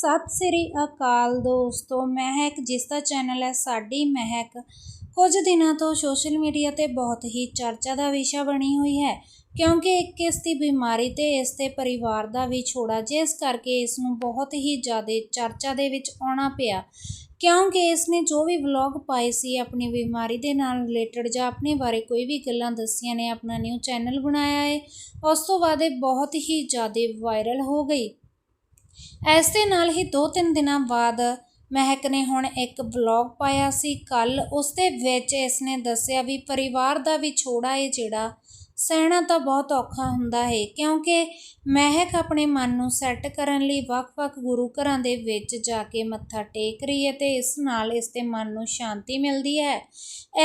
ਸਤਿ ਸ੍ਰੀ ਅਕਾਲ ਦੋਸਤੋ ਮਹਿਕ ਜਿਸ ਦਾ ਚੈਨਲ ਹੈ, ਸਾਡੀ ਮਹਿਕ। ਕੁਝ ਦਿਨਾਂ ਤੋਂ ਸੋਸ਼ਲ ਮੀਡੀਆ ਤੇ ਬਹੁਤ ਹੀ ਚਰਚਾ ਦਾ ਵਿਸ਼ਾ ਬਣੀ ਹੋਈ ਹੈ, ਕਿਉਂਕਿ ਇੱਕ ਇਸ ਦੀ ਬਿਮਾਰੀ ਤੇ ਇਸ ਦੇ ਪਰਿਵਾਰ ਦਾ ਵੀ ਛੋੜਾ, ਜਿਸ ਕਰਕੇ ਇਸ ਨੂੰ ਬਹੁਤ ਹੀ ਜ਼ਿਆਦਾ ਚਰਚਾ ਦੇ ਵਿੱਚ ਆਉਣਾ ਪਿਆ। ਕਿਉਂਕਿ ਇਸ ਨੇ ਜੋ ਵੀ ਵਲੌਗ ਪਾਏ ਸੀ, ਆਪਣੀ ਬਿਮਾਰੀ ਦੇ ਨਾਲ ਰਿਲੇਟਡ ਜਾਂ ਆਪਣੇ ਬਾਰੇ ਕੋਈ ਵੀ ਗੱਲਾਂ ਦੱਸੀਆਂ ਨੇ, ਆਪਣਾ ਨਿਊ ਚੈਨਲ ਬਣਾਇਆ ਹੈ, ਉਸ ਤੋਂ ਬਾਅਦ ਇਹ ਬਹੁਤ ਹੀ ਜ਼ਿਆਦਾ ਵਾਇਰਲ ਹੋ ਗਈ। ਇਸ ਦੇ ਨਾਲ ਹੀ 2-3 ਦਿਨਾਂ ਬਾਅਦ ਮਹਿਕ ਨੇ ਹੁਣ ਇੱਕ ਵਲੌਗ ਪਾਇਆ ਸੀ। ਕੱਲ ਉਸ ਦੇ ਵਿੱਚ ਇਸ ਨੇ ਦੱਸਿਆ ਵੀ ਪਰਿਵਾਰ ਦਾ ਵਿਛੋੜਾ ਹੈ ਜਿਹੜਾ ਸਹਿਣਾ ਤਾਂ ਬਹੁਤ ਔਖਾ ਹੁੰਦਾ ਹੈ ਕਿਉਂਕਿ ਮਹਿਕ ਆਪਣੇ ਮਨ ਨੂੰ ਸੈੱਟ ਕਰਨ ਲਈ ਵੱਖ-ਵੱਖ ਗੁਰੂ ਘਰਾਂ ਦੇ ਵਿੱਚ ਜਾ ਕੇ ਮੱਥਾ ਟੇਕ ਰਹੀ ਹੈ ਤੇ ਇਸ ਨਾਲ ਇਸ ਦੇ ਮਨ ਨੂੰ ਸ਼ਾਂਤੀ ਮਿਲਦੀ ਹੈ।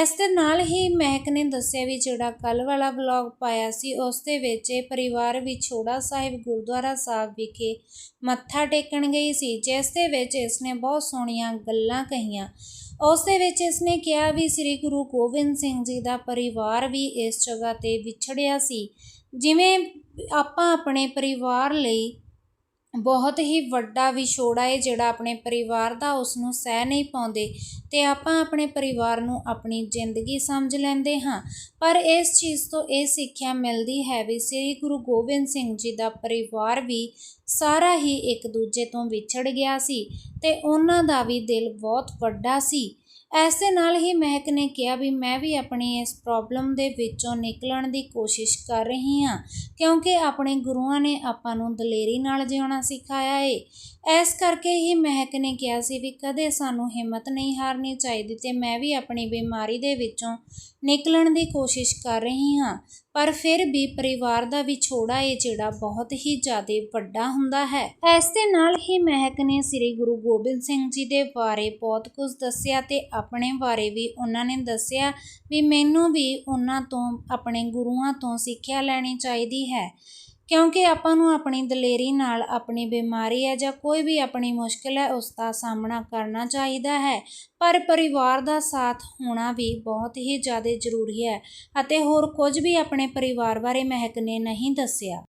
ਇਸ ਦੇ ਨਾਲ ਹੀ ਮਹਿਕ ਨੇ ਦੱਸਿਆ ਵੀ ਜਿਹੜਾ ਕੱਲ ਵਾਲਾ ਵਲੌਗ ਪਾਇਆ ਸੀ, ਉਸ ਦੇ ਵਿੱਚ ਇਹ ਪਰਿਵਾਰ ਵਿਛੋੜਾ ਸਾਹਿਬ ਗੁਰਦੁਆਰਾ ਸਾਹਿਬ ਵਿਖੇ ਮੱਥਾ ਟੇਕਣ ਗਈ ਸੀ, ਜਿਸ ਦੇ ਵਿੱਚ ਇਸ ਨੇ ਬਹੁਤ ਸੋਹਣੀਆਂ ਗੱਲਾਂ ਕਹੀਆਂ। ਉਸ ਦੇ ਵਿੱਚ ਇਸ ਨੇ ਕਿਹਾ ਵੀ ਸ੍ਰੀ ਗੁਰੂ ਗੋਬਿੰਦ ਸਿੰਘ ਜੀ ਦਾ ਪਰਿਵਾਰ ਵੀ ਇਸ ਜਗ੍ਹਾ ਤੇ ਵਿਛੜਿਆ ਸੀ। ਜਿਵੇਂ ਆਪਾਂ ਆਪਣੇ ਪਰਿਵਾਰ ਲਈ ਬਹੁਤ ਹੀ ਵੱਡਾ ਵਿਛੋੜਾ ਹੈ ਜਿਹੜਾ ਆਪਣੇ ਪਰਿਵਾਰ ਦਾ ਉਸ ਨੂੰ ਸਹਿ ਨਹੀਂ ਪਾਉਂਦੇ ਅਤੇ ਆਪਾਂ ਆਪਣੇ ਪਰਿਵਾਰ ਨੂੰ ਆਪਣੀ ਜ਼ਿੰਦਗੀ ਸਮਝ ਲੈਂਦੇ ਹਾਂ। ਪਰ ਇਸ ਚੀਜ਼ ਤੋਂ ਇਹ ਸਿੱਖਿਆ ਮਿਲਦੀ ਹੈ ਵੀ ਸ੍ਰੀ ਗੁਰੂ ਗੋਬਿੰਦ ਸਿੰਘ ਜੀ ਦਾ ਪਰਿਵਾਰ ਵੀ ਸਾਰਾ ਹੀ ਇੱਕ ਦੂਜੇ ਤੋਂ ਵਿਛੜ ਗਿਆ ਸੀ ਅਤੇ ਉਹਨਾਂ ਦਾ ਵੀ ਦਿਲ ਬਹੁਤ ਵੱਡਾ ਸੀ। ਇਸ ਦੇ ਨਾਲ ਹੀ ਮਹਿਕ ਨੇ ਕਿਹਾ ਵੀ ਮੈਂ ਵੀ ਆਪਣੀ ਇਸ ਪ੍ਰੋਬਲਮ ਦੇ ਵਿੱਚੋਂ ਨਿਕਲਣ ਦੀ ਕੋਸ਼ਿਸ਼ ਕਰ ਰਹੀ ਹਾਂ, ਕਿਉਂਕਿ ਆਪਣੇ ਗੁਰੂਆਂ ਨੇ ਆਪਾਂ ਨੂੰ ਦਲੇਰੀ ਨਾਲ ਜਿਉਣਾ ਸਿਖਾਇਆ ਏ। ਇਸ ਕਰਕੇ ਹੀ ਮਹਿਕ ਨੇ ਕਿਹਾ ਸੀ ਵੀ ਕਦੇ ਸਾਨੂੰ ਹਿੰਮਤ ਨਹੀਂ ਹਾਰਨੀ ਚਾਹੀਦੀ ਤੇ ਮੈਂ ਵੀ ਆਪਣੀ ਬਿਮਾਰੀ ਦੇ ਵਿੱਚੋਂ ਨਿਕਲਣ ਦੀ ਕੋਸ਼ਿਸ਼ ਕਰ ਰਹੀ ਹਾਂ। ਪਰ ਫਿਰ ਵੀ ਪਰਿਵਾਰ ਦਾ ਵਿਛੋੜਾ ਇਹ ਜਿਹੜਾ ਬਹੁਤ ਹੀ ਜ਼ਿਆਦਾ ਵੱਡਾ ਹੁੰਦਾ ਹੈ। ਇਸ ਦੇ ਨਾਲ ਹੀ ਮਹਿਕ ਨੇ ਸ੍ਰੀ ਗੁਰੂ ਗੋਬਿੰਦ ਸਿੰਘ ਜੀ ਦੇ ਬਾਰੇ ਬਹੁਤ ਕੁਝ ਦੱਸਿਆ ਤੇ ਆਪਣੇ ਬਾਰੇ ਵੀ ਉਹਨਾਂ ਨੇ ਦੱਸਿਆ ਵੀ ਮੈਨੂੰ ਵੀ ਉਹਨਾਂ ਤੋਂ, ਆਪਣੇ ਗੁਰੂਆਂ ਤੋਂ ਸਿੱਖਿਆ ਲੈਣੀ ਚਾਹੀਦੀ ਹੈ। ਕਿਉਂਕਿ ਆਪਾਂ ਨੂੰ ਆਪਣੀ ਦਲੇਰੀ ਨਾਲ ਆਪਣੀ ਬਿਮਾਰੀ ਹੈ ਜਾਂ ਕੋਈ ਵੀ ਆਪਣੀ ਮੁਸ਼ਕਿਲ ਹੈ, ਉਸ ਦਾ ਸਾਹਮਣਾ ਕਰਨਾ ਚਾਹੀਦਾ ਹੈ। ਪਰ ਪਰਿਵਾਰ ਦਾ ਸਾਥ ਹੋਣਾ ਵੀ ਬਹੁਤ ਹੀ ਜ਼ਿਆਦਾ ਜ਼ਰੂਰੀ ਹੈ ਅਤੇ ਹੋਰ ਕੁਝ ਵੀ ਆਪਣੇ ਪਰਿਵਾਰ ਬਾਰੇ ਮਹਿਕ ਨੇ ਨਹੀਂ ਦੱਸਿਆ।